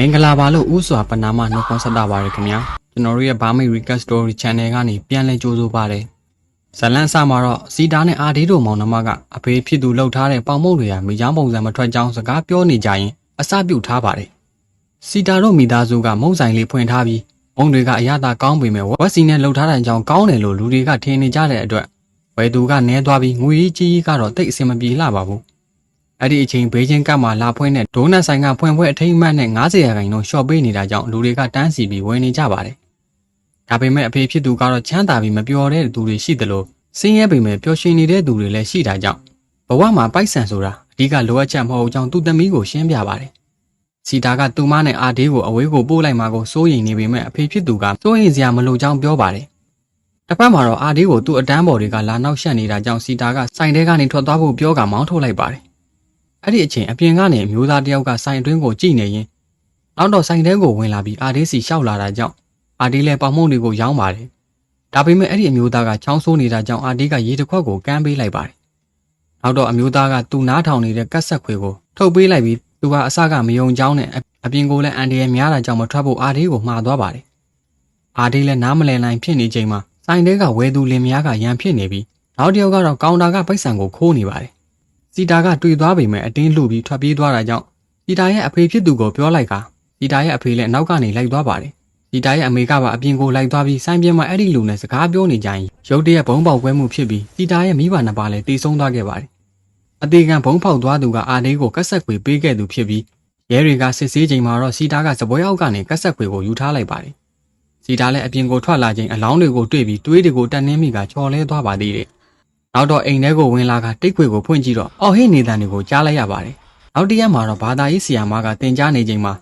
မင်္ဂလာပါလို့ဥစွာပနာမနှုတ်ခွန်းဆက်တာပါရခင်ဗျာကျွန်တော်တို့ရဲ့ Burmese Recast Story Channel ကနေပြန်လည်ကြိုးဆိုပါတယ်ဇလန်းစမှာတော့စီတာနဲ့အာဒီတို့မောင်နှမကအဖေဖြစ်သူလှုပ်ထားတဲ့ပေါင်မုတ်တွေကမိချောင်းပုံစံမထွက်ကြောင်းစကားပြောနေကြရင်အစပြုတ်ထားပါတယ်စီတာတို့မိသားစုကမုံဆိုင်လေးဖွင့်ထားပြီးဘုံတွေကအရသာကောင်းပေမဲ့ဝက်စီနဲ့လှုပ်ထားတဲ့အကြောင်းကောင်းတယ်လို့လူတွေကထင်နေကြတဲ့အတွက်ဝယ်သူကနဲသွားပြီးငွေကြီးကြီးကတော့တိတ်အဆင်မပြေလှပါဘူး အဲ့ဒီအချိန်ဘေးချင်းကပ်မှာလာဖွင့်တဲ့ဒိုးနတ်ဆိုင်ကဖွင့်ပွဲအထိမ်းအမှတ်နဲ့90ရာခိုင်နှုန်းရှော့ပေးနေတာကြောင့်လူတွေကတန်းစီပြီးဝယ်နေကြပါတယ်။ဒါပေမဲ့အဖေဖြစ်သူကတော့ချမ်းသာပြီးမပျော်တဲ့သူတွေရှိသလိုစင်းရဲပေမဲ့ပျော်ရွှင်နေတဲ့သူတွေလည်းရှိတာကြောင့်ဘဝမှာပိုက်ဆံဆိုတာအဓိကလိုအပ်ချက်မဟုတ်ကြောင်းသူ့သမီးကိုရှင်းပြပါတယ်။စီတာကသူမနဲ့အာဒေးကိုအဝေးကိုပို့လိုက်မှာကိုစိုးရိမ်နေပေမဲ့အဖေဖြစ်သူကစိုးရိမ်စရာမလိုကြောင်းပြောပါတယ်။တစ်ဖက်မှာတော့အာဒေးကိုသူ့အတန်းပေါ်တွေကလာနောက်ရှက်နေတာကြောင့်စီတာကစိုင်ထဲကနေထွက်သွားဖို့ပြောကမောင်းထုတ်လိုက်ပါတယ်။ အဲ့ဒီအချိန်အပြင်ကနေအမျိုးသားတစ်ယောက်ကဆိုင်အတွင်းကိုကြည့်နေရင်နောက်တော့ဆိုင်ထဲကိုဝင်လာပြီးအာဒီစီရှောက်လာတာကြောင့်အာဒီလည်းပေါင်မုံတွေကိုရောင်းပါတယ်။ဒါပေမဲ့အဲ့ဒီအမျိုးသားကချောင်းဆိုးနေတာကြောင့်အာဒီကရေတစ်ခွက်ကိုကမ်းပေးလိုက်ပါတယ်။နောက်တော့အမျိုးသားကသူ့နားထောင်နေတဲ့ကက်ဆက်ခွေကိုထုတ်ပေးလိုက်ပြီးသူကအစကမယုံကြောင်းနဲ့အပြင်ကိုလည်းအန်ဒီရဲ့များတာကြောင့်မထွက်ဖို့အာဒီကိုမှားသွားပါတယ်။အာဒီလည်းနားမလည်နိုင်ဖြစ်နေချိန်မှာဆိုင်ထဲကဝဲသူလင်မယားကရန်ဖြစ်နေပြီးနောက်တစ်ယောက်ကတော့ကောင်တာကပိုက်ဆံကိုခိုးနေပါတယ်။ စီတာကတွေ့သွားပေမဲ့အတင်းလှုပ်ပြီးထွက်ပြေးသွားတာကြောင့်စီတာရဲ့အဖေဖြစ်သူကိုပြောလိုက်ကစီတာရဲ့အဖေလည်းနောက်ကနေလိုက်သွားပါတယ်။စီတာရဲ့အမေကပါအပြင်ကိုလိုက်သွားပြီးဆိုင်ပြင်မှာအဲ့ဒီလူနဲ့စကားပြောနေကြရင်ရုတ်တရက်ဘုံပေါက်ကွဲမှုဖြစ်ပြီးစီတာရဲ့မိဘနှစ်ပါးလည်းတေဆုံးသွားခဲ့ပါတယ်။အသေးခံဘုံဖောက်သွားသူကအာလေးကိုကက်ဆက်ခွေပေးခဲ့သူဖြစ်ပြီးရဲတွေကစစ်ဆေးချိန်မှာတော့စီတာကစပွဲအောက်ကနေကက်ဆက်ခွေကိုယူထားလိုက်ပါတယ်။စီတာလည်းအပြင်ကိုထွက်လာချိန်အလောင်းတွေကိုတွေ့ပြီးတွေးတွေကိုတက်နှင်းမိကချော်လဲသွားပါသေးတယ်။ နောက်တော့အိမ်ထဲကိုဝင်လာကတိတ်ခွေကိုဖွင့်ကြည့်တော့အော်ဟိနေတန်တွေကိုကြားလိုက်ရပါတယ်။နောက်တစ်ရက်မှာတော့ဘာသာရေးဆီယာမကတင် जा နေချိန်မှာ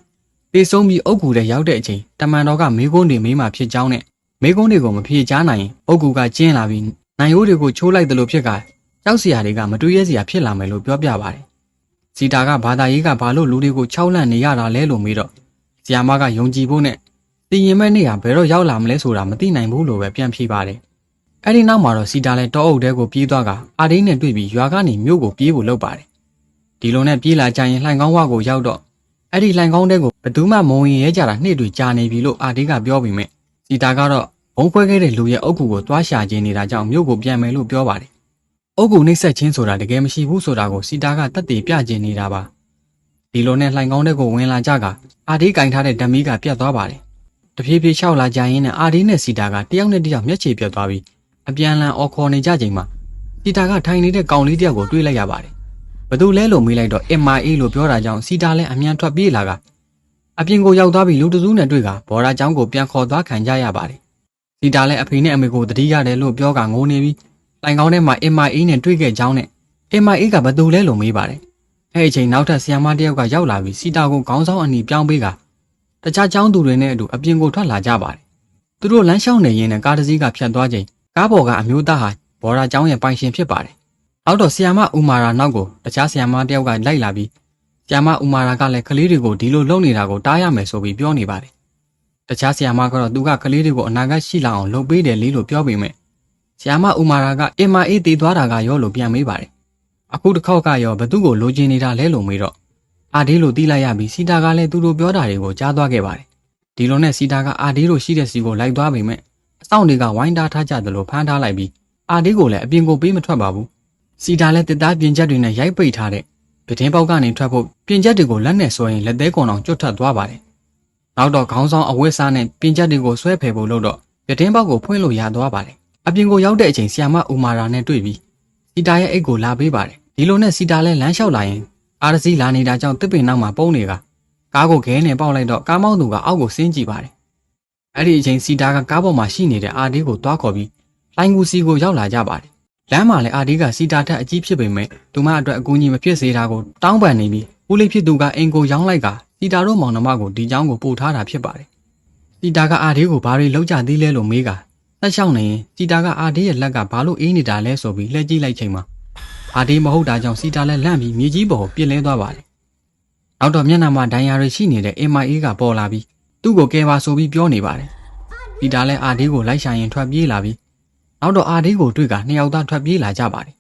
တေဆုံးပြီးအုတ်ကူတဲ့ရောက်တဲ့အချိန်တမန်တော်ကမေကုန်းတွေမေးမှဖြစ်ကြောင်းနဲ့မေကုန်းတွေကိုမဖြေချနိုင်ရင်အုတ်ကူကကျင်းလာပြီးနိုင်ရိုးတွေကိုချိုးလိုက်တယ်လို့ဖြစ်ကကြောက်စရာတွေကမတွေးရစရာဖြစ်လာမယ်လို့ပြောပြပါတယ်။စီတာကဘာသာရေးကဘာလို့လူတွေကိုချောက်လန့်နေရတာလဲလို့မေးတော့ဆီယာမကယုံကြည်ဖို့နဲ့တည်ရင်မဲ့နေရဘယ်တော့ရောက်လာမလဲဆိုတာမသိနိုင်ဘူးလို့ပဲပြန်ဖြေပါတယ်။ အဲ့ဒီနောက်မှာတော့စီတာလည်းတောအုပ်တဲကိုပြေးသွားကအာဒိန်းနဲ့တွေ့ပြီးရွာကနေမြို့ကိုပြေးဖို့လုပ်ပါတယ်။ဒီလိုနဲ့ပြေးလာကြရင်လှိုင်ကောင်းဝကိုရောက်တော့အဲ့ဒီလှိုင်ကောင်းတဲကိုဘယ်သူမှမဝင်ရဲကြတာနှစ်တွေကြာနေပြီလို့အာဒိန်းကပြောပြီးမြဲစီတာကတော့ဘုံခွဲခဲ့တဲ့လူရဲ့အုတ်ကူကိုသွားရှာခြင်းနေတာကြောင့်မြို့ကိုပြန်မယ်လို့ပြောပါတယ်။အုတ်ကူနှိမ့်ဆက်ခြင်းဆိုတာတကယ်မရှိဘူးဆိုတာကိုစီတာကတက်တည်ပြခြင်းနေတာပါ။ဒီလိုနဲ့လှိုင်ကောင်းတဲကိုဝင်လာကြကအာဒိကင်ထားတဲ့ဓမီကပြတ်သွားပါတယ်။တဖြည်းဖြည်းလျှောက်လာကြရင်နဲ့အာဒိနဲ့စီတာကတယောက်နဲ့တယောက်မျက်ခြေပြတ်သွားပြီး အပြန်လန်အော်ခေါ်နေကြချိန်မှာစီတာကထိုင်နေတဲ့ကောင်လေးတယောက်ကိုတွေးလိုက်ရပါတယ်။ဘသူလဲလို့မေးလိုက်တော့ MIA လို့ပြောတာကြောင့်စီတာလည်းအမြန်ထွက်ပြေးလာကအပြင်ကိုရောက်သွားပြီးလူတစုနဲ့တွေ့ကဘော်ဒါကျောင်းကိုပြန်ခေါ်သွားခံကြရပါတယ်။စီတာလည်းအဖေနဲ့အမေကိုတတိရတယ်လို့ပြောကငိုနေပြီးတိုင်ကောင်းထဲမှာ MIA နဲ့တွေ့ခဲ့ကြောင်းနဲ့ MIA ကဘသူလဲလို့မေးပါတယ်။အဲ့ဒီအချိန်နောက်ထပ်ဆီယမတယောက်ကရောက်လာပြီးစီတာကိုခေါင်းဆောင်အနီပြောင်းပေးကတခြားကျောင်းသူတွေနဲ့အတူအပြင်ကိုထွက်လာကြပါတယ်။သူတို့လမ်းလျှောက်နေရင်းနဲ့ကားတစ်စီးကဖြတ်သွားချိန် ကားပေါ်ကအမျိုးသားဟာဘော်ရာကျောင်းရဲ့ပိုင်ရှင်ဖြစ်ပါတယ်။နောက်တော့ဆီယာမဥမာရာနောက်ကိုတခြားဆီယာမတယောက်ကလိုက်လာပြီးဆီယာမဥမာရာကလည်းကလေးတွေကိုဒီလိုလုပ်နေတာကိုတားရမယ်ဆိုပြီးပြောနေပါတယ်။တခြားဆီယာမကတော့သူကကလေးတွေကိုအနာဂတ်ရှိလာအောင်လုပ်ပေးတယ်လေလို့ပြောပေမဲ့ဆီယာမဥမာရာကအင်မာအေးတည်သွားတာကရောလို့ပြန်မေးပါတယ်။အခုတစ်ခေါက်ကရောဘသူ့ကိုလိုချင်နေတာလဲလို့မေးတော့အာဒီလိုတီးလိုက်ရပြီးစီတာကလည်းသူတို့ပြောတာတွေကိုကြားသွားခဲ့ပါတယ်။ဒီလိုနဲ့စီတာကအာဒီလိုရှိတဲ့စီကိုလိုက်သွားပေမဲ့ အဆောင်တွေကဝိုင်းတားထားကြတယ်လို့ဖမ်းထားလိုက်ပြီးအာဒီကိုလည်းအပြင်ကိုပေးမထွက်ပါဘူးစီတာလည်းတစ်သားပြင်ချက်တွေနဲ့ရိုက်ပိတ်ထားတဲ့ပတင်းပေါက်ကနေထွက်ဖို့ပြင်ချက်တွေကိုလက်နဲ့ဆွဲရင်လက်သေးကွန်အောင်ကျွတ်ထက်သွားပါတယ်နောက်တော့ခေါင်းဆောင်အဝတ်စားနဲ့ပြင်ချက်တွေကိုဆွဲဖယ်ဖို့လုပ်တော့ပတင်းပေါက်ကိုဖွင့်လို့ရသွားပါတယ်အပြင်ကိုရောက်တဲ့အချိန်ဆီယာမဦးမာရာနဲ့တွေ့ပြီးစီတာရဲ့အိတ်ကိုလာပေးပါတယ်ဒီလိုနဲ့စီတာလည်းလမ်းလျှောက်လာရင်အာရစီလာနေတာကြောင့်တစ်ပင်နောက်မှာပုံးနေကကားကိုခဲနဲ့ပေါက်လိုက်တော့ကားမောင်းသူကအောက်ကိုဆင်းကြည့်ပါတယ် အဲ့ဒီအချိန်စီတာကကားပေါ်မှာရှိနေတဲ့အာဒီကိုတွားခေါ်ပြီးလိုင်းကူစီကိုရောက်လာကြပါတယ်လမ်းမှာလည်းအာဒီကစီတာထက်အကြီးဖြစ်ပေမဲ့သူမအတွက်အကူအညီမဖြစ်စေတာကိုတောင်းပန်နေပြီးဦးလေးဖြစ်သူကအင်ကိုရောင်းလိုက်ကစီတာတို့မောင်နှမကိုဒီเจ้าကိုပို့ထားတာဖြစ်ပါတယ်စီတာကအာဒီကိုဘာတွေလောက်ကြသေးလဲလို့မေးကဆက်လျှောက်နေရင်စီတာကအာဒီရဲ့လက်ကဘာလို့အေးနေတာလဲဆိုပြီးလှည့်ကြည့်လိုက်ချိန်မှာအာဒီမဟုတ်တာကြောင့်စီတာလည်းလန့်ပြီးမြေကြီးပေါ်ကိုပြစ်လဲသွားပါတယ်နောက်တော့မျက်နှာမှာဒဏ်ရာတွေရှိနေတဲ့ MIA ကပေါ်လာပြီး သူ့ကိုကဲပါဆိုပြီးပြောနေပါတယ်စီတာလည်းအာဒီကိုလိုက်ရှာရင်ထွက်ပြေးလာပြီးနောက်တော့အာဒီကိုတွေ့ကနှစ်ယောက်သားထွက်ပြေးလာကြပါတယ်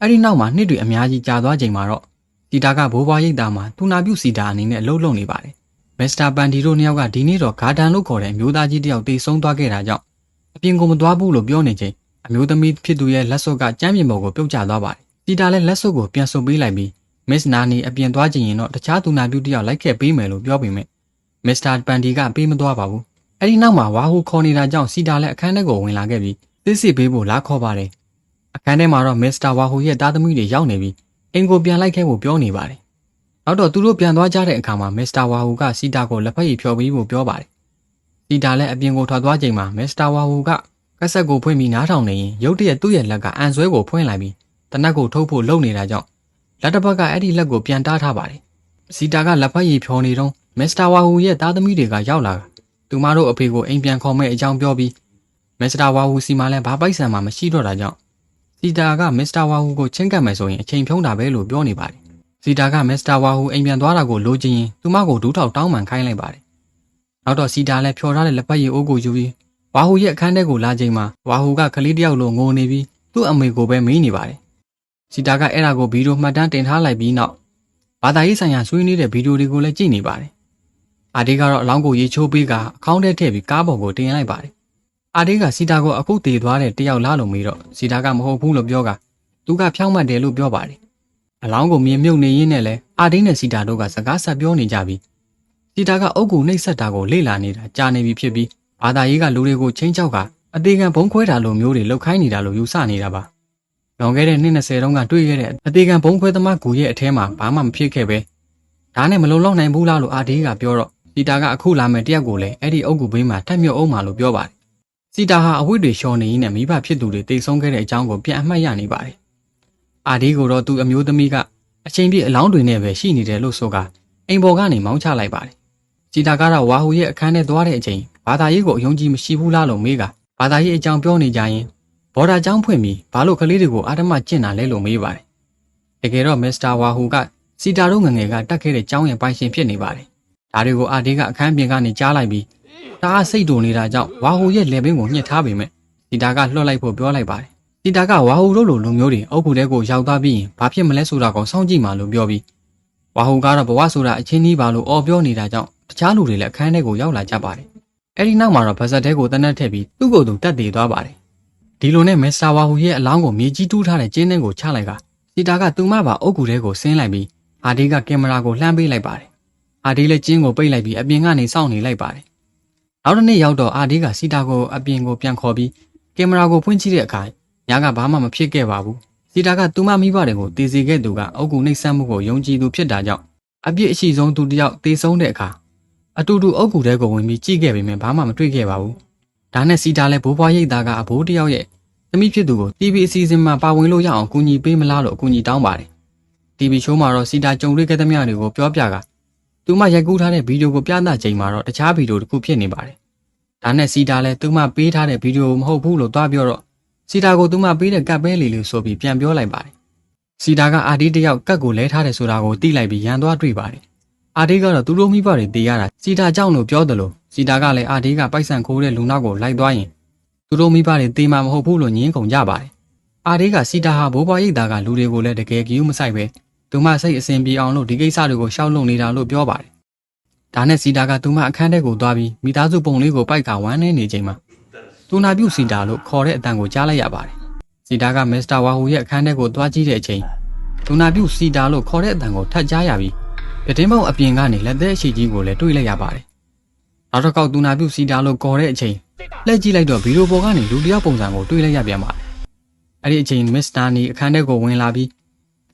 အဲ့ဒီနောက်မှာနှစ်တွေအများကြီးကြာသွားချိန်မှာတော့စီတာကဘိုးဘွားရိတ်သားမှာသူနာပြုစီတာအနေနဲ့အလုပ်လုပ်နေပါတယ်မစ္စတာပန်ဒီတို့နှစ်ယောက်ကဒီနေ့တော့ဂါဒန်လို့ခေါ်တဲ့အမျိုးသားကြီးတစ်ယောက်တေဆုံးသွားခဲ့တာကြောင့်အပြင်ကိုမသွားဘူးလို့ပြောနေချိန်အမျိုးသမီးဖြစ်သူရဲ့လက်စွပ်ကကြမ်းပြင်ပေါ်ကိုပြုတ်ကျသွားပါတယ်။စီတာလည်းလက်စွပ်ကိုပြန်ဆုပ်ပေးလိုက်ပြီးမစ္စနာနီအပြင်သွားချင်ရင်တော့တခြားသူနာပြုတစ်ယောက်လိုက်ခဲ့ပေးမယ်လို့ပြောပေမဲ့ မစ္စတာပန်ဒီကပေးမသွားပါဘူး။အဲဒီနောက်မှာဝါဟူခေါ်နေတာကြောင့်စီတာလည်းအခန်းထဲကိုဝင်လာခဲ့ပြီးစစ်စစ်ပေးဖို့လာခေါ်ပါတယ်။အခန်းထဲမှာတော့မစ္စတာဝါဟူရဲ့သားသမီးတွေရောက်နေပြီးအင်ကိုပြန်လိုက်ခဲ့ဖို့ပြောနေပါတယ်။နောက်တော့သူတို့ပြန်သွားကြတဲ့အခါမှာမစ္စတာဝါဟူကစီတာကိုလက်ဖက်ရည်ဖြော်ပေးဖို့ပြောပါတယ်။စီတာလည်းအပြင်ကိုထွက်သွားချိန်မှာမစ္စတာဝါဟူကကက်ဆက်ကိုဖွင့်ပြီးနားထောင်နေရင်ရုတ်တရက်သူ့ရဲ့လက်ကအန်ဆွဲကိုဖွင့်လိုက်ပြီးတနက်ကိုထုတ်ဖို့လုပ်နေတာကြောင့်လက်တစ်ဖက်ကအဲ့ဒီလက်ကိုပြန်တားထားပါတယ်။စီတာကလက်ဖက်ရည်ဖြော်နေတော့ မစ္စတာဝါဟူရဲ့သားသမီးတွေကရောက်လာတာသူမတို့အဖေကိုအိမ်ပြန်ခေါ်မဲ့အကြောင်းပြောပြီးမစ္စတာဝါဟူစီမလည်းဘာပိုက်ဆံမှမရှိတော့တာကြောင့်စီတာကမစ္စတာဝါဟူကိုချင်းကပ်မယ်ဆိုရင်အချိန်ဖြုံးတာပဲလို့ပြောနေပါတယ်။စီတာကမစ္စတာဝါဟူအိမ်ပြန်သွားတာကိုလိုချင်ရင်သူမကိုဒူးထောက်တောင်းပန်ခိုင်းလိုက်ပါတယ်။နောက်တော့စီတာလည်းဖြော်ထားတဲ့လက်ဖက်ရည်အိုးကိုယူပြီးဝါဟူရဲ့အခန်းထဲကိုလာချိန်မှာဝါဟူကကလေးတယောက်လိုငိုနေပြီးသူ့အမေကိုပဲမေးနေပါတယ်။စီတာကအဲ့ဒါကိုဗီဒီယိုမှတ်တမ်းတင်ထားလိုက်ပြီးနောက်ဘာသာရေးဆိုင်ရာဆွေးနွေးတဲ့ဗီဒီယိုတွေကိုလည်းကြည့်နေပါတယ်။ အာဒီကတော့အလောင်းကိုရေချိုးပေးကအခေါင်းထဲထည့်ပြီးကားပေါ်ကိုတင်လိုက်ပါတယ်။အာဒီကစီတာကိုအခုတည်သွားတဲ့တယောက်လားလို့မေးတော့စီတာကမဟုတ်ဘူးလို့ပြောကသူကဖြောင်းမှတ်တယ်လို့ပြောပါတယ်။အလောင်းကိုမြင်မြုပ်နေရင်းနဲ့လဲအာဒီနဲ့စီတာတို့ကစကားဆက်ပြောနေကြပြီးစီတာကအုတ်ကူနှိပ်ဆက်တာကိုလေ့လာနေတာကြာနေပြီဖြစ်ပြီးဘာသာရေးကလူတွေကိုချင်းချောက်ကအသေးခံဘုံခွဲတာလိုမျိုးတွေလှုပ်ခိုင်းနေတာလို့ယူဆနေတာပါ။လွန်ခဲ့တဲ့နှစ်20တုန်းကတွေ့ခဲ့တဲ့အသေးခံဘုံခွဲသမားကူရဲ့အထဲမှာဘာမှမဖြစ်ခဲ့ပဲ။ဒါနဲ့မလုံလောက်နိုင်ဘူးလားလို့အာဒီကပြောတော့ စီတာကအခုလာမယ်တယောက်ကိုလည်းအဲ့ဒီအုတ်ကူဘေးမှာထပ်မြုပ်အောင်မှာလို့ပြောပါတယ်။စီတာဟာအဝိတ္တွေလျှော်နေရင်းနဲ့မိဘဖြစ်သူတွေတိတ်ဆုံးခဲ့တဲ့အကြောင်းကိုပြန်အမှတ်ရနေပါတယ်။အာဒီကိုတော့သူ့အမျိုးသမီးကအချိန်ပြည့်အလောင်းတွေနဲ့ပဲရှိနေတယ်လို့ဆိုကအိမ်ပေါ်ကနေမောင်းချလိုက်ပါတယ်။စီတာကတော့ဝါဟူရဲ့အခန်းထဲသွားတဲ့အချိန်ဘာသာရေးကိုအယုံကြည်မရှိဘူးလားလို့မေးကဘာသာရေးအကြောင်းပြောနေကြရင်ဘော်ဒါကျောင်းဖွင့်ပြီးဘာလို့ကလေးတွေကိုအာဓမကျင့်တာလဲလို့မေးပါတယ်။တကယ်တော့မစ္စတာဝါဟူကစီတာတို့ငငယ်ကတက်ခဲ့တဲ့ကျောင်းရဲ့ပိုင်ရှင်ဖြစ်နေပါတယ်။ ဒါတွေကိုအာဒီကအခန်းပြင်ကနေကြားလိုက်ပြီးတအားစိတ်တူနေတာကြောင့်ဝါဟူရဲ့လက်ဘင်းကိုညှစ်ထားပေမဲ့စီတာကလွှတ်လိုက်ဖို့ပြောလိုက်ပါတယ်။စီတာကဝါဟူတို့လိုလူမျိုးတွေအုပ်ကူတဲကိုရောက်သွားပြီးရင်ဘာဖြစ်မလဲဆိုတာကိုစောင့်ကြည့်မှလို့ပြောပြီးဝါဟူကတော့ဘဝဆိုတာအချင်းကြီးပါလို့အော်ပြောနေတာကြောင့်တခြားလူတွေလည်းအခန်းထဲကိုရောက်လာကြပါတယ်။အဲဒီနောက်မှာတော့ဗဇက်တဲကိုတနက်ထည့်ပြီးသူ့ကိုယ်သူတက်တည်သွားပါတယ်။ဒီလိုနဲ့မစ္စတာဝါဟူရဲ့အလောင်းကိုမြေကြီးတူးထားတဲ့ကျင်းထဲကိုချလိုက်ကစီတာကသူ့မပါအုတ်ကူထဲကိုဆင်းလိုက်ပြီးအာဒီကကင်မရာကိုလှမ်းပေးလိုက်ပါတယ်။ အာဒီလည်းကျင်းကိုပိတ်လိုက်ပြီးအပြင်ကနေစောင့်နေလိုက်ပါတယ်။နောက်တစ်နေ့ရောက်တော့အာဒီကစီတာကိုအပြင်ကိုပြန်ခေါ်ပြီးကင်မရာကိုဖွင့်ကြည့်တဲ့အခါညကဘာမှမဖြစ်ခဲ့ပါဘူး။စီတာကသူ့မမိဘတွေကိုတေစီခဲ့သူကအုတ်ကူနှိပ်စက်မှုကိုယုံကြည်သူဖြစ်တာကြောင့်အပြစ်အရှိဆုံးသူတယောက်တေဆုံးတဲ့အခါအတူတူအုတ်ကူတဲကိုဝင်ပြီးကြည့်ခဲ့ပေမဲ့ဘာမှမတွေ့ခဲ့ပါဘူး။ဒါနဲ့စီတာလည်းဘိုးဘွားရိတ်သားကအဘိုးတယောက်ရဲ့သမီးဖြစ်သူကို TV အစီအစဉ်မှာပါဝင်လို့ရအောင်ကူညီပေးမလားလို့အကူအညီတောင်းပါတယ်။ TV ရှိုးမှာတော့စီတာကြုံတွေ့ခဲ့သမျှတွေကိုပြောပြက သူမရိုက်ကူးထားတဲ့ဗီဒီယိုကိုပြသချိန်မှာတော့တခြားဗီဒီယိုတစ်ခုဖြစ်နေပါတယ်။ဒါနဲ့စီတာလည်းသူမပေးထားတဲ့ဗီဒီယိုမဟုတ်ဘူးလို့သွားပြောတော့စီတာကိုသူမပေးတဲ့ကပ်ပဲလေးလေးဆိုပြီးပြန်ပြောလိုက်ပါတယ်။စီတာကအာဒီတယောက်ကတ်ကိုလဲထားတယ်ဆိုတာကိုသိလိုက်ပြီးရန်သွားတွေ့ပါတယ်။အာဒီကတော့သူတို့မိဘတွေတေးရတာစီတာကြောင့်လို့ပြောတယ်လို့စီတာကလည်းအာဒီကပိုက်ဆံခိုးတဲ့လူနောက်ကိုလိုက်သွားရင်သူတို့မိဘတွေတေးမှာမဟုတ်ဘူးလို့ညင်းကုန်ကြပါတယ်။အာဒီကစီတာဟာဘိုးဘွားရိတ်သားကလူတွေကိုလည်းတကယ်ကြည့်မဆိုင်ပဲ သူမစိတ်အစဉ်ပြေအောင်လို့ဒီကိစ္စတွေကိုရှောက်လုံနေတာလို့ပြောပါတယ်။ဒါနဲ့စီတာကသူမအခန်းထဲကိုသွားပြီးမိသားစုပုံလေးကိုပိုက်ကဝမ်းနေနေချိန်မှာသူနာပြုစီတာလို့ခေါ်တဲ့အတန်ကိုကြားလိုက်ရပါတယ်။စီတာကမစ္စတာဝါဟူရဲ့အခန်းထဲကိုသွားကြည့်တဲ့အချိန်သူနာပြုစီတာလို့ခေါ်တဲ့အတန်ကိုထပ်ကြားရပြီးပြတင်းပေါက်အပြင်ကနေလက်သက်အရှိကြီးကိုလည်းတွေ့လိုက်ရပါတယ်။နောက်တစ်ခေါက်သူနာပြုစီတာလို့ခေါ်တဲ့အချိန်လက်ကြည့်လိုက်တော့ဗီဒီယိုပေါ်ကနေလူတစ်ယောက်ပုံစံကိုတွေ့လိုက်ရပြန်ပါတယ်။အဲ့ဒီအချိန်မစ္စတာနီအခန်းထဲကိုဝင်လာပြီး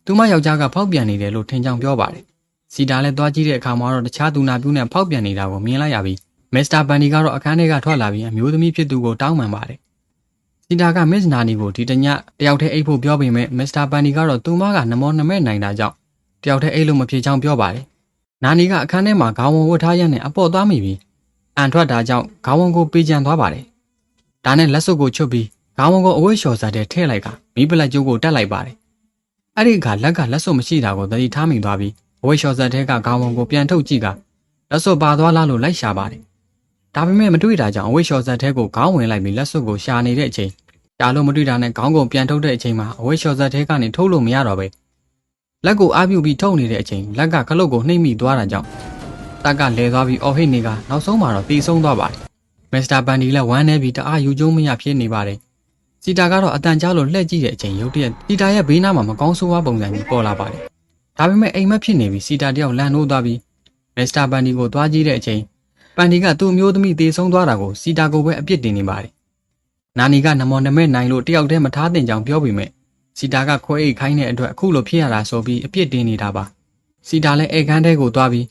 သူမယောက်ျားကဖောက်ပြန်နေတယ်လို့ထင်ကြောင်ပြောပါတယ်။စီတာလည်းသွားကြည့်တဲ့အခါမှာတော့တခြားသူနာပြုနဲ့ဖောက်ပြန်နေတာကိုမြင်လိုက်ရပြီးမစ္စတာဘန်ဒီကတော့အခန်းထဲကထွက်လာပြီးအမျိုးသမီးဖြစ်သူကိုတောင်းပန်ပါတယ်။စီတာကမစ္စနာနီကိုဒီတညတယောက်တည်းအိတ်ဖို့ပြောပေမဲ့မစ္စတာဘန်ဒီကတော့သူမကနမောနမဲနိုင်တာကြောင့်တယောက်တည်းအိတ်လို့မဖြစ်ချောင်းပြောပါတယ်။နာနီကအခန်းထဲမှာခေါင်းဝဝတ်ထားရနဲ့အပေါ်သွားမိပြီးအန်ထွက်တာကြောင့်ခေါင်းဝကိုပေးကြံသွားပါတယ်။ဒါနဲ့လက်စွပ်ကိုချွတ်ပြီးခေါင်းဝကိုအဝတ်လျှော်စာတဲ့ထည့်လိုက်ကမိပလက်ကျိုးကိုတက်လိုက်ပါတယ်။ အဲ့ဒီအခါလက်ကလက်စွပ်မရှိတာကိုသတိထားမိသွားပြီးအဝတ်လျှော်စာတဲ့ကခေါင်းဝကိုပြန်ထုတ်ကြည့်ကလက်စွပ်ပါသွားလားလို့လိုက်ရှာပါတယ်။ဒါပေမဲ့မတွေ့တာကြောင့်အဝတ်လျှော်စာတဲ့ကိုခေါင်းဝင်လိုက်ပြီးလက်စွပ်ကိုရှာနေတဲ့အချိန်ရှာလို့မတွေ့တာနဲ့ခေါင်းကုန်ပြန်ထုတ်တဲ့အချိန်မှာအဝတ်လျှော်စာတဲ့ကနေထုတ်လို့မရတော့ပဲလက်ကိုအားပြုပြီးထုတ်နေတဲ့အချိန်လက်ကခလုတ်ကိုနှိမ့်မိသွားတာကြောင့်တက်ကလဲသွားပြီးအော်ဟစ်နေကနောက်ဆုံးမှာတော့တီးဆုံးသွားပါတယ်မစ္စတာပန်ဒီလည်းဝမ်းနေပြီးတအားယူကျုံမရဖြစ်နေပါတယ် စီတာကတော့အတန်ကြားလို့လှည့်ကြည့်တဲ့အချိန်ရုတ်တရက်စီတာရဲ့ဘေးနားမှာမကောင်းဆိုးဝါးပုံစံကြီးပေါ်လာပါတယ်ဒါပေမဲ့အိမ်မက်ဖြစ်နေပြီးစီတာတယောက်လန့်နိုးသွားပြီးမစ္စတာပန်ဒီကိုသွားကြည့်တဲ့အချိန်ပန်ဒီကသူ့မျိုးသမီးတေဆုံးသွားတာကိုစီတာကိုပဲအပြစ်တင်နေပါတယ်နာနီကနမောနမဲနိုင်လို့တယောက်တည်းမထားတင်ကြောင်ပြောပြီးမြဲစီတာကခွဲအိတ်ခိုင်းတဲ့အတွက်အခုလိုဖြစ်ရတာဆိုပြီးအပြစ်တင်နေတာပါစီတာလည်းအိတ်ခမ်းထဲကိုသွားပြီး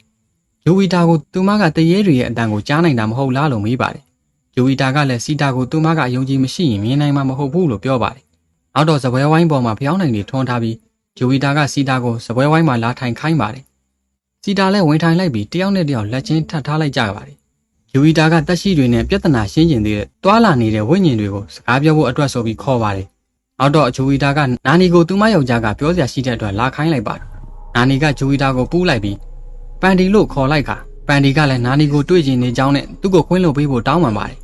ယိုဝီတာကိုသူမကတရေတွေရဲ့အတန်ကိုကြားနိုင်တာမဟုတ်လားလို့မေးပါတယ်။ ယိုဝီတာကလည်းစီတာကိုသူမကအယုံကြည်မရှိရင်မြင်နိုင်မှာမဟုတ်ဘူးလို့ပြောပါတယ်။နောက်တော့စပွဲဝိုင်းပေါ်မှာဖျောင်းနိုင်တွေထွန်းထားပြီးယိုဝီတာကစီတာကိုစပွဲဝိုင်းမှာလာထိုင်ခိုင်းပါတယ်။စီတာလည်းဝင်ထိုင်လိုက်ပြီးတယောက်နဲ့တယောက်လက်ချင်းထပ်ထားလိုက်ကြပါတယ်။ယိုဝီတာကတက်ရှိတွေနဲ့ပြဿနာရှင်းကျင်သေးတဲ့တွာလာနေတဲ့ဝိညာဉ်တွေကိုစကားပြောဖို့အတွက်ဆိုပြီးခေါ်ပါတယ်။နောက်တော့ဂျိုဝီတာကနာနီကိုသူမယောက်ျားကပြောစရာရှိတဲ့အတွက်လာခိုင်းလိုက်ပါတယ်။နာနီကဂျိုဝီတာကိုပူးလိုက်ပြီးပန်ဒီလို့ခေါ်လိုက်ခါပန်ဒီကလည်းနာနီကိုတွေ့ကျင်နေကြောင်းနဲ့သူ့ကိုခွင်းလို့ပေးဖို့တောင်းပန်ပါတယ်။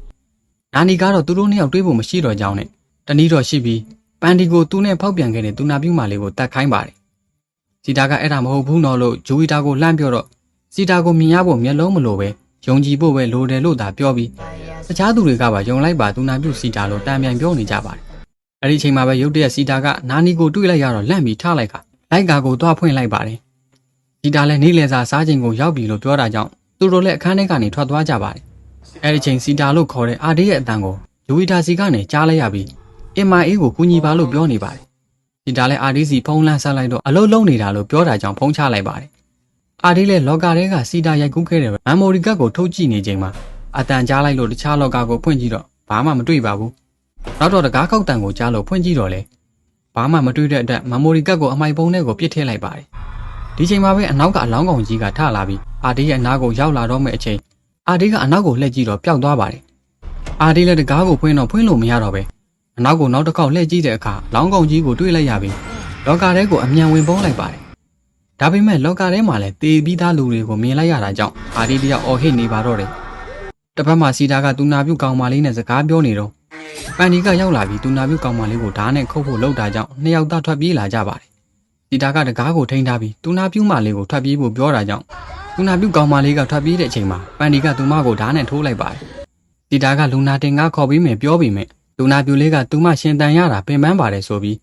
နာနီကတော့သူတို့နှစ်ယောက်တွေ့ဖို့မရှိတော့ကြောင်းနဲ့တနည်းတော့ရှိပြီးပန်ဒီကိုသူနဲ့ဖောက်ပြန်ခဲ့တဲ့သူနာပြူမာလေးကိုတတ်ခိုင်းပါတယ်။စီတာကအဲ့ဒါမဟုတ်ဘူးနော်လို့ဂျိုဝီတာကိုလှမ်းပြောတော့စီတာကိုမြင်ရဖို့မျက်လုံးမလိုပဲယုံကြည်ဖို့ပဲလိုတယ်လို့သာပြောပြီးတခြားသူတွေကပါယုံလိုက်ပါသူနာပြူစီတာလို့တန်ပြန်ပြောနေကြပါတယ်။အဲ့ဒီအချိန်မှာပဲရုတ်တရက်စီတာကနာနီကိုတွေ့လိုက်ရတော့လန့်ပြီးထားလိုက်ခါလိုက်ကာကိုသွားဖွင့်လိုက်ပါတယ်။ဒီတာလည်းနေလေစာစားချိန်ကိုရောက်ပြီလို့ပြောတာကြောင့်သူတို့လည်းအခန်းထဲကနေထွက်သွားကြပါတယ်။ အဲဒီချိန်စီတာလို့ခေါ်တဲ့အာဒီရဲ့အတန်ကိုယူဝီတာစီကနေကြားလိုက်ရပြီးအင်မာအေးကိုကူညီပါလို့ပြောနေပါတယ်။စီတာလည်းအာဒီစီဖုံးလန်းဆက်လိုက်တော့အလုံးလုံးနေတာလို့ပြောတာကြောင့်ဖုံးချလိုက်ပါတယ်။အာဒီလည်းလော်ကာထဲကစီတာရိုက်ကူးခဲ့တဲ့မမ်မိုရီကတ်ကိုထုတ်ကြည့်နေချိန်မှာအတန်ကြားလိုက်လို့တခြားလော်ကာကိုဖွင့်ကြည့်တော့ဘာမှမတွေ့ပါဘူး။နောက်တော့တကားခောက်တန်ကိုကြားလို့ဖွင့်ကြည့်တော့လေဘာမှမတွေ့တဲ့အတွက်မမ်မိုရီကတ်ကိုအမိုက်ပုံးထဲကိုပစ်ထည့်လိုက်ပါတယ်။ဒီချိန်မှာပဲအနောက်ကအလောင်းကောင်ကြီးကထလာပြီးအာဒီရဲ့အနားကိုရောက်လာတော့မယ့်အချိန် အာဒီကအနောက်ကိုလှည့်ကြည့်တော့ပျောက်သွားပါတယ်။အာဒီလည်းတကားကိုဖွင့်တော့ဖွင့်လို့မရတော့ပဲအနောက်ကိုနောက်တစ်ခေါက်လှည့်ကြည့်တဲ့အခါလောင်းကောင်ကြီးကိုတွေ့လိုက်ရပြီးလော်ကာထဲကိုအမြန်ဝင်ပုန်းလိုက်ပါတယ်။ဒါပေမဲ့လော်ကာထဲမှာလည်းတေပြီးသားလူတွေကိုမြင်လိုက်ရတာကြောင့်အာဒီတယောက်အော်ဟစ်နေပါတော့တယ်။တစ်ဖက်မှာစီတာကတူနာပြုတ်ကောင်မလေးနဲ့စကားပြောနေတော့ပန်ဒီကရောက်လာပြီးတူနာပြုတ်ကောင်မလေးကိုဓာတ်နဲ့ခုတ်ဖို့လှုပ်တာကြောင့်နှစ်ယောက်သားထွက်ပြေးလာကြပါတယ်။စီတာကတကားကိုထိန်းထားပြီးတူနာပြူးမလေးကိုထွက်ပြေးဖို့ပြောတာကြောင့် တူနာပြူးကောင်မလေးကထွက်ပြေးတဲ့အချိန်မှာပန်ဒီကသူမကိုဓာတ်နဲ့ထိုးလိုက်ပါတယ်။စီတာကလူနာတင်ကားခေါ်ပြီးမယ်ပြောပြီးမယ်လူနာပြူလေးကသူမရှင်တန်ရတာပင်ပန်းပါတယ်ဆိုပြီး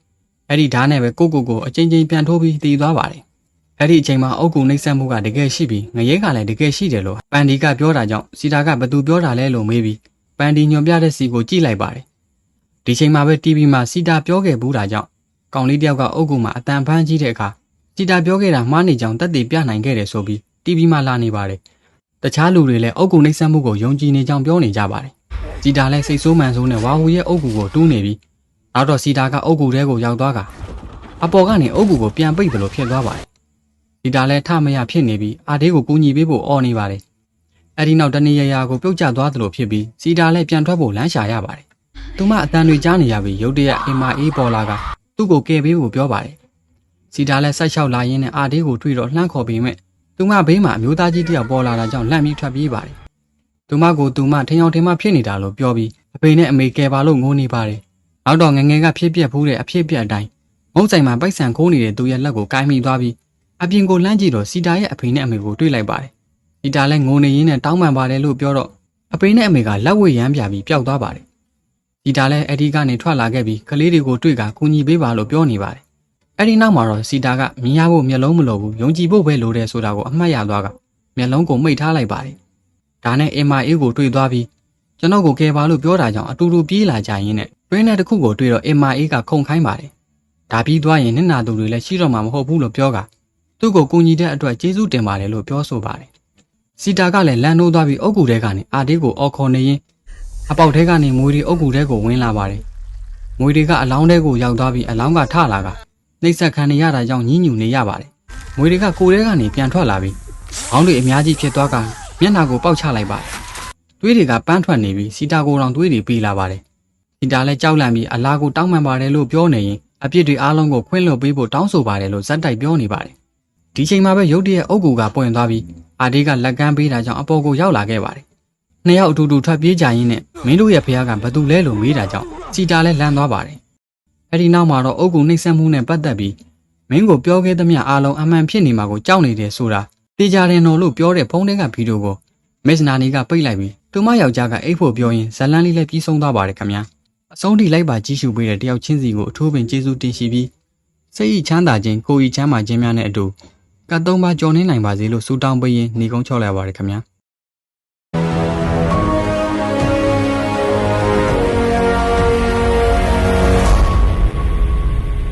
အဲ့ဒီဓာတ်နဲ့ပဲကိုကိုကိုအချင်းချင်းပြန်ထိုးပြီးတည်သွားပါတယ်။အဲ့ဒီအချိန်မှာအုတ်ကူနှိမ့်ဆက်မှုကတကယ်ရှိပြီးငရဲကလည်းတကယ်ရှိတယ်လို့ပန်ဒီကပြောတာကြောင့်စီတာကဘသူပြောတာလဲလို့မေးပြီးပန်ဒီညွန်ပြတဲ့စီကိုကြည့်လိုက်ပါတယ်။ဒီချိန်မှာပဲ TV မှာစီတာပြောခဲ့ဘူးတာကြောင့်ကောင်လေးတယောက်ကအုတ်ကူမှာအတန်ဖမ်းကြည့်တဲ့အခါစီတာပြောခဲ့တာမှားနေကြောင်တက်တည်ပြနိုင်ခဲ့တယ်ဆိုပြီး TV မှာလာနေပါတယ်။တခြားလူတွေလည်းအုတ်ကူနှိမ့်ဆက်မှုကိုယုံကြည်နေကြောင်ပြောနေကြပါတယ်။စီတာလည်းစိတ်ဆိုးမှန်ဆိုးနဲ့ဝါဟူရဲ့အုတ်ကူကိုတူးနေပြီးနောက်တော့စီတာကအုတ်ကူထဲကိုရောက်သွားကအပေါ်ကနေအုတ်ကူကိုပြန်ပိတ်တယ်လို့ဖြစ်သွားပါတယ်။စီတာလည်းထမရဖြစ်နေပြီးအာဒေးကိုကူညီပေးဖို့អော်နေပါတယ်။အဲဒီနောက်တနေရရာကိုပြုတ်ကျသွားတယ်လို့ဖြစ်ပြီးစီတာလည်းပြန်ထွက်ဖို့လမ်းရှာရပါတယ်။သူမအတန်တွေကြားနေရပြီးရုတ်တရက်အင်မာအေးပေါ်လာကသူ့ကိုကယ်ပေးဖို့ပြောပါတယ်။စီတာလည်းဆိုက်လျှောက်လာရင်းနဲ့အာဒေးကိုတွေ့တော့လှမ်းခေါ်ပြီးမဲ့ သူမဘေးမှာအမျိုးသားကြီးတစ်ယောက်ပေါ်လာတာကြောင့်လန့်ပြီးထွက်ပြေးပါတယ်။သူမကိုသူမထင်အောင်ထင်မှဖြစ်နေတာလို့ပြောပြီးအဖေနဲ့အမေကယ်ပါလို့ငိုနေပါတယ်။နောက်တော့ငငယ်ကဖြစ်ပြက်ဖူးတဲ့အဖြစ်ပြက်အတိုင်းမုံဆိုင်မှာပိုက်ဆံခိုးနေတဲ့သူရဲ့လက်ကိုကိုင်းမိသွားပြီးအပြင်ကိုလှမ်းကြည့်တော့စီတာရဲ့အဖေနဲ့အမေကိုတွေ့လိုက်ပါတယ်။စီတာလည်းငိုနေရင်းနဲ့တောင်းပန်ပါတယ်လို့ပြောတော့အဖေနဲ့အမေကလက်ဝဲရမ်းပြပြီးပျောက်သွားပါတယ်။စီတာလည်းအဒီကနေထွက်လာခဲ့ပြီးကလေးတွေကိုတွေ့ကကူညီပေးပါလို့ပြောနေပါတယ်။ အဲ့ဒီနောက်မှာတော့စီတာကမြင်ရဖို့မျက်လုံးမလိုဘူးယုံကြည်ဖို့ပဲလိုတယ်ဆိုတာကိုအမှတ်ရသွားကမျက်လုံးကိုမိတ်ထားလိုက်ပါတယ်။ဒါနဲ့အင်မာအေးကိုတွေ့သွားပြီးကျွန်တော်ကိုကယ်ပါလို့ပြောတာကြောင့်အတူတူပြေးလာကြရင်းနဲ့တွင်းနဲ့တစ်ခုကိုတွေ့တော့အင်မာအေးကခုန်ခိုင်းပါတယ်။ဒါပြီးသွားရင်နင့်နာသူတွေလည်းရှိတော့မှာမဟုတ်ဘူးလို့ပြောကသူ့ကိုကူညီတဲ့အတွက်ကျေးဇူးတင်ပါတယ်လို့ပြောဆိုပါတယ်။စီတာကလည်းလန်နိုးသွားပြီးအုတ်ကူထဲကနေအာဒီကိုအော်ခေါ်နေရင်အပေါက်ထဲကနေမွေတွေအုတ်ကူထဲကိုဝင်လာပါတယ်။မွေတွေကအလောင်းထဲကိုရောက်သွားပြီးအလောင်းကထလာက နှိပ်စက်ခံနေရတာကြောင့်ညှဉ်းညူနေရပါတယ်။မွေတွေကကိုယ်ထဲကနေပြန်ထွက်လာပြီးခေါင်းတွေအများကြီးဖြစ်သွားကမျက်နှာကိုပေါက်ချလိုက်ပါတယ်။သွေးတွေကပန်းထွက်နေပြီးစီတာကိုတောင်သွေးတွေပေးလာပါတယ်။စီတာလည်းကြောက်လန့်ပြီးအလားကိုတောင်းပန်ပါတယ်လို့ပြောနေရင်အပြစ်တွေအားလုံးကိုခွင့်လွှတ်ပေးဖို့တောင်းဆိုပါတယ်လို့ဇက်တိုက်ပြောနေပါတယ်။ဒီချိန်မှာပဲရုတ်တရက်အုတ်ကူကပွင့်သွားပြီးအာဒီကလက်ကမ်းပေးတာကြောင့်အပေါ်ကိုရောက်လာခဲ့ပါတယ်။နှစ်ယောက်အတူတူထွက်ပြေးကြရင်းနဲ့မင်းတို့ရဲ့ဖခင်ကဘသူလဲလို့မေးတာကြောင့်စီတာလည်းလန့်သွားပါတယ်။ အဲဒီနောက်မှာတော့အုတ်ကူနှိမ့်ဆက်မှုနဲ့ပတ်သက်ပြီးမင်းကိုပြောခဲ့သမျှအားလုံးအမှန်ဖြစ်နေမှာကိုကြောက်နေတယ်ဆိုတာတေချာတယ်နော်လို့ပြောတဲ့ဖုန်းထဲကဗီဒီယိုကိုမစ္စနာနီကပိတ်လိုက်ပြီးသူမယောက်ျားကအိတ်ဖို့ပြောရင်ဇလန်းလေးလည်းပြီးဆုံးသွားပါတယ်ခင်ဗျာအဆုံးထိလိုက်ပါကြည့်ရှုပေးတဲ့တယောက်ချင်းစီကိုအထူးပင်ကျေးဇူးတင်ရှိပြီးစိတ်ဤချမ်းသာခြင်းကိုယ်ဤချမ်းသာခြင်းများနဲ့အတူကတ်သုံးပါကြော်နေနိုင်ပါစေလို့ဆုတောင်းပေးရင်းညီကုန်းချော့လိုက်ပါရခင်ဗျာ